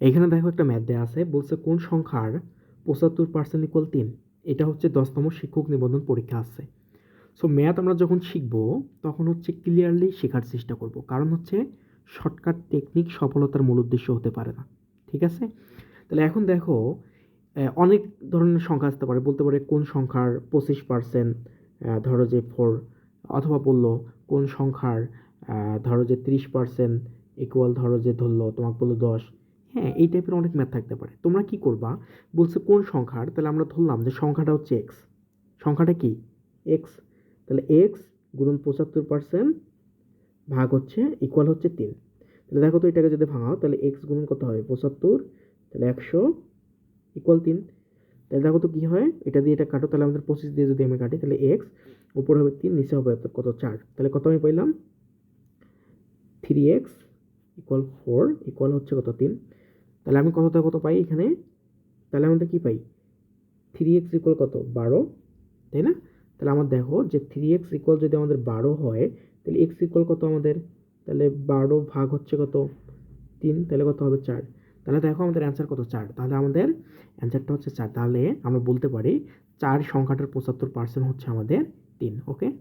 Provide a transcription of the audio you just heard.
এখানে দেখো একটা ম্যাথ দেওয়া আছে, বলছে কোন সংখ্যার পঁচাত্তর পার্সেন্ট ইকুয়াল তিন? এটা হচ্ছে দশতম শিক্ষক নিবন্ধন পরীক্ষা আছে। সো ম্যাথ আমরা যখন শিখব, তখন হচ্ছে ক্লিয়ারলি শেখার চেষ্টা করব। কারণ হচ্ছে শর্টকাট টেকনিক সফলতার মূল উদ্দেশ্য হতে পারে না। ঠিক আছে? তাহলে এখন দেখো অনেক ধরনের সংখ্যা আসতে পারে। বলতে পারে কোন সংখ্যার পঁচিশ পার্সেন্ট ধরো যে ফোর অথবা বলল কোন সংখ্যার ধরো যে তিরিশ পার্সেন্ট ইকুয়াল ধরো যে ধরলো, তোমাকে বলল দশ। হ্যাঁ এই টাইপের অনেক ম্যাথ থাকতে পারে। তোমরা কি করবা? বলছে কোন সংখ্যার? তাহলে আমরা ধরলাম যে সংখ্যাটা হচ্ছে এক্স সংখ্যাটা কি? এক্স তাহলে এক্স গুণন পঁচাত্তর পার্সেন্ট ভাগ হচ্ছে ইকুয়াল হচ্ছে তিন। তাহলে দেখো তো এটাকে যদি ভাঙাও, তাহলে এক্স গুণন কত হবে পঁচাত্তর। তাহলে একশো ইকুয়াল তিন। তাহলে দেখো তো কী হয়? এটা দিয়ে এটা কাটো, তাহলে আমাদের পঁচিশ দিয়ে যদি আমি কাটি, তাহলে এক্স উপরে হবে তিন, নিচে হবে কত? চার। তাহলে কত আমি পাইলাম? Three x equal four equal হচ্ছে কত? তিন। তাহলে আমি কতটা কত পাই এখানে? তাহলে আমাদের কি পাই? থ্রি এক্স ইকুয়াল কত? বারো, তাই না? তাহলে আমার দেখো যে থ্রি এক্স ইকুয়াল যদি আমাদের বারো হয়, তাহলে এক্স ইকুয়াল কত আমাদের? তাহলে বারো ভাগ হচ্ছে কত? তিন, তাহলে কত হবে চার? তাহলে দেখো আমাদের অ্যান্সার কত? চার। তাহলে আমাদের অ্যান্সারটা হচ্ছে চার। তাহলে আমরা বলতে পারি চার সংখ্যাটার পঁচাত্তর পার্সেন্ট হচ্ছে আমাদের তিন ওকে